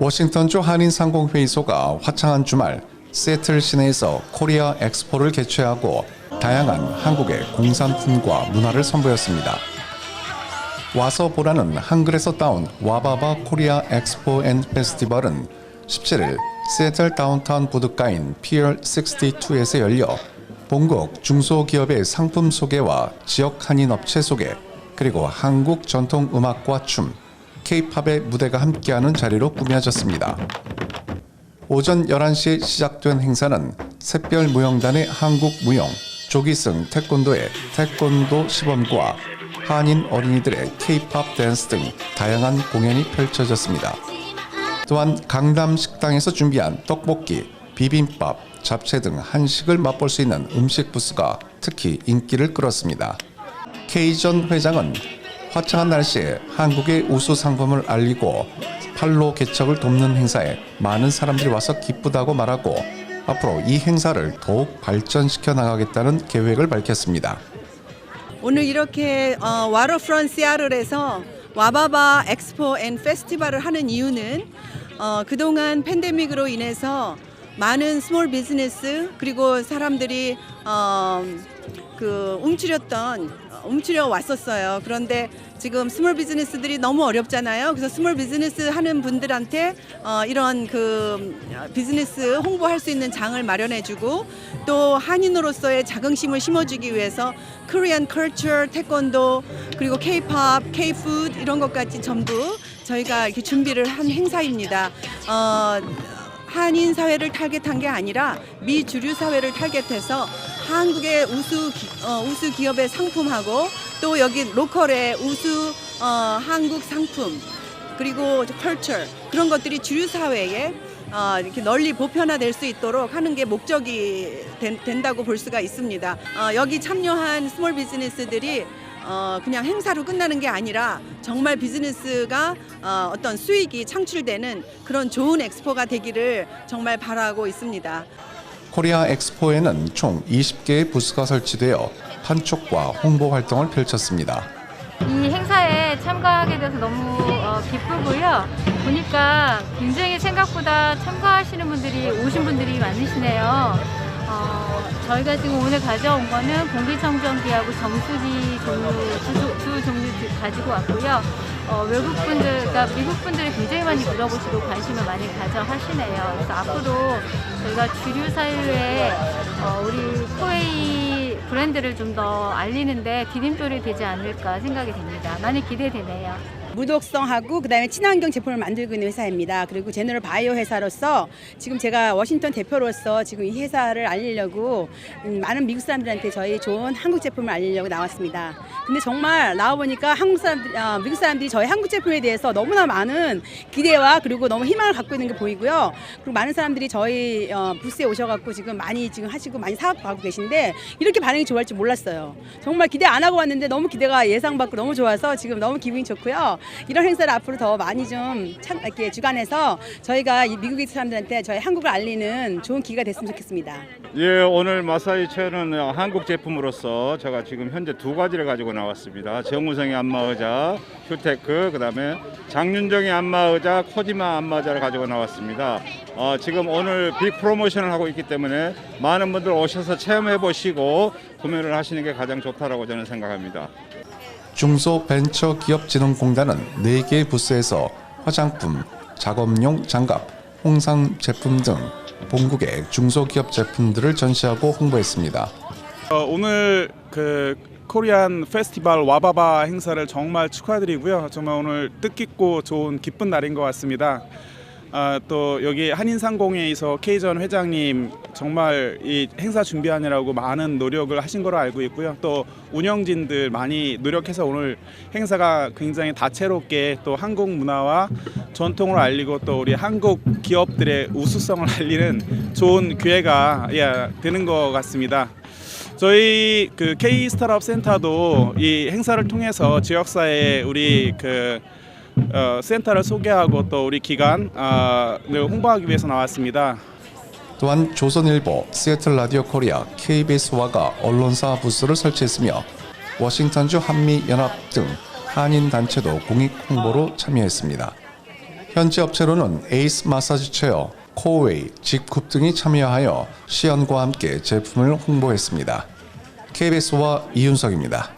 워싱턴주 한인상공회의소가 화창한 주말 세틀 시내에서 코리아 엑스포를 개최하고 다양한 한국의 공산품과 문화를 선보였습니다. 와서 보라는 한글에서 따온 와바바 코리아 엑스포 앤 페스티벌은 17일 세틀 다운타운 부둣가인 피어 62에서 열려 본국 중소기업의 상품 소개와 지역 한인 업체 소개 그리고 한국 전통 음악과 춤, K-팝의 무대가 함께하는 자리로 꾸며졌습니다. 오전 11시에 시작된 행사는 샛별 무용단의 한국 무용, 조기승 태권도의 태권도 시범과 한인 어린이들의 K-팝 댄스 등 다양한 공연이 펼쳐졌습니다. 또한 강남 식당에서 준비한 떡볶이, 비빔밥, 잡채 등 한식을 맛볼 수 있는 음식 부스가 특히 인기를 끌었습니다. K전 회장은 화창한 날씨에 한국의 우수 상품을 알리고 팔로 개척을 돕는 행사에 많은 사람들이 와서 기쁘다고 말하고 앞으로 이 행사를 더욱 발전시켜 나가겠다는 계획을 밝혔습니다. 오늘 이렇게 어, 와터프런트 시아틀에서 와바바 엑스포 앤 페스티벌을 하는 이유는 어, 그동안 팬데믹으로 인해서 많은 스몰 비즈니스 그리고 사람들이 어, 그 움츠렸던 어, 움츠려 왔었어요. 그런데 지금 스몰 비즈니스들이 너무 어렵잖아요. 그래서 스몰 비즈니스 하는 분들한테 어, 이런 그 비즈니스 홍보할 수 있는 장을 마련해주고 또 한인으로서의 자긍심을 심어주기 위해서 코리안 컬처, 태권도 그리고 K-팝, K-푸드 이런 것까지 전부 저희가 이렇게 준비를 한 행사입니다. 어, 한인 사회를 타겟한 게 아니라 미 주류 사회를 타겟해서 한국의 우수 기, 어, 우수 기업의 상품하고 또 여기 로컬의 우수 어, 한국 상품 그리고 컬처 그런 것들이 주류 사회에 어, 이렇게 널리 보편화될 수 있도록 하는 게 목적이 된, 된다고 볼 수가 있습니다. 어, 여기 참여한 스몰 비즈니스들이 어, 그냥 행사로 끝나는 게 아니라 정말 비즈니스가 어, 어떤 수익이 창출되는 그런 좋은 엑스포가 되기를 정말 바라고 있습니다. 코리아 엑스포에는 총 20개의 부스가 설치되어 판촉과 홍보 활동을 펼쳤습니다. 이 행사에 참가하게 돼서 너무 어, 기쁘고요. 보니까 굉장히 생각보다 참가하시는 분들이 오신 분들이 많으시네요. 어, 저희가 지금 오늘 가져온 거는 공기청정기하고 정수기 종류 두, 두 종류 가지고 왔고요. 어, 외국 분들, 그러니까 미국 분들이 굉장히 많이 물어보시고 관심을 많이 가져 하시네요. 그래서 앞으로 저희가 주류 사회에 어, 우리 코웨이 브랜드를 좀 더 알리는데 디딤돌이 되지 않을까 생각이 됩니다. 많이 기대되네요. 무독성하고 그다음에 친환경 제품을 만들고 있는 회사입니다. 그리고 제너럴 바이오 회사로서 지금 제가 워싱턴 대표로서 지금 이 회사를 알리려고 음, 많은 미국 사람들한테 저희 좋은 한국 제품을 알리려고 나왔습니다. 근데 정말 나와 보니까 한국 사람들, 어, 미국 사람들이 저희 한국 제품에 대해서 너무나 많은 기대와 그리고 너무 희망을 갖고 있는 게 보이고요. 그리고 많은 사람들이 저희 어, 부스에 오셔갖고 지금 많이 지금 하시고 많이 사가고 계신데 이렇게 반응이 좋아할 줄 몰랐어요. 정말 기대 안 하고 왔는데 너무 기대가 예상 밖으로 너무 좋아서 지금 너무 기분이 좋고요. 이런 행사를 앞으로 더 많이 좀 참, 이렇게 주관해서 저희가 이 미국의 사람들한테 저희 한국을 알리는 좋은 기회가 됐으면 좋겠습니다. 예, 오늘 마사이 체어는 한국 제품으로서 제가 지금 현재 두 가지를 가지고 나왔습니다. 정우성의 안마의자, 휴테크, 그다음에 장윤정의 안마의자, 코지마 안마의자를 가지고 나왔습니다. 어, 지금 오늘 빅 프로모션을 하고 있기 때문에 많은 분들 오셔서 체험해 보시고 구매를 하시는 게 가장 좋다라고 저는 생각합니다. 중소벤처기업진흥공단은 4개의 부스에서 화장품, 작업용 장갑, 홍상 제품 등 본국의 중소기업 제품들을 전시하고 홍보했습니다. 어, 오늘 그 코리안 페스티벌 와바바 행사를 정말 축하드리고요. 정말 오늘 뜻깊고 좋은 기쁜 날인 것 같습니다. 아, 또 여기 한인상공회에서 K전 회장님 정말 이 행사 준비하느라고 많은 노력을 하신 걸로 알고 있고요. 또 운영진들 많이 노력해서 오늘 행사가 굉장히 다채롭게 또 한국 문화와 전통을 알리고 또 우리 한국 기업들의 우수성을 알리는 좋은 기회가 예, 되는 것 같습니다. 저희 그 K 스타트업 센터도 이 행사를 통해서 지역사회에 우리 그 어, 센터를 소개하고 또 우리 기관을 홍보하기 위해서 나왔습니다. 또한 조선일보, 시애틀 라디오 코리아, KBS와가 언론사 부스를 설치했으며 워싱턴주 한미연합 등 한인 단체도 공익 홍보로 참여했습니다. 현지 업체로는 에이스 마사지 체어, 코웨이, 직쿱 등이 참여하여 시연과 함께 제품을 홍보했습니다. KBS와 이윤석입니다.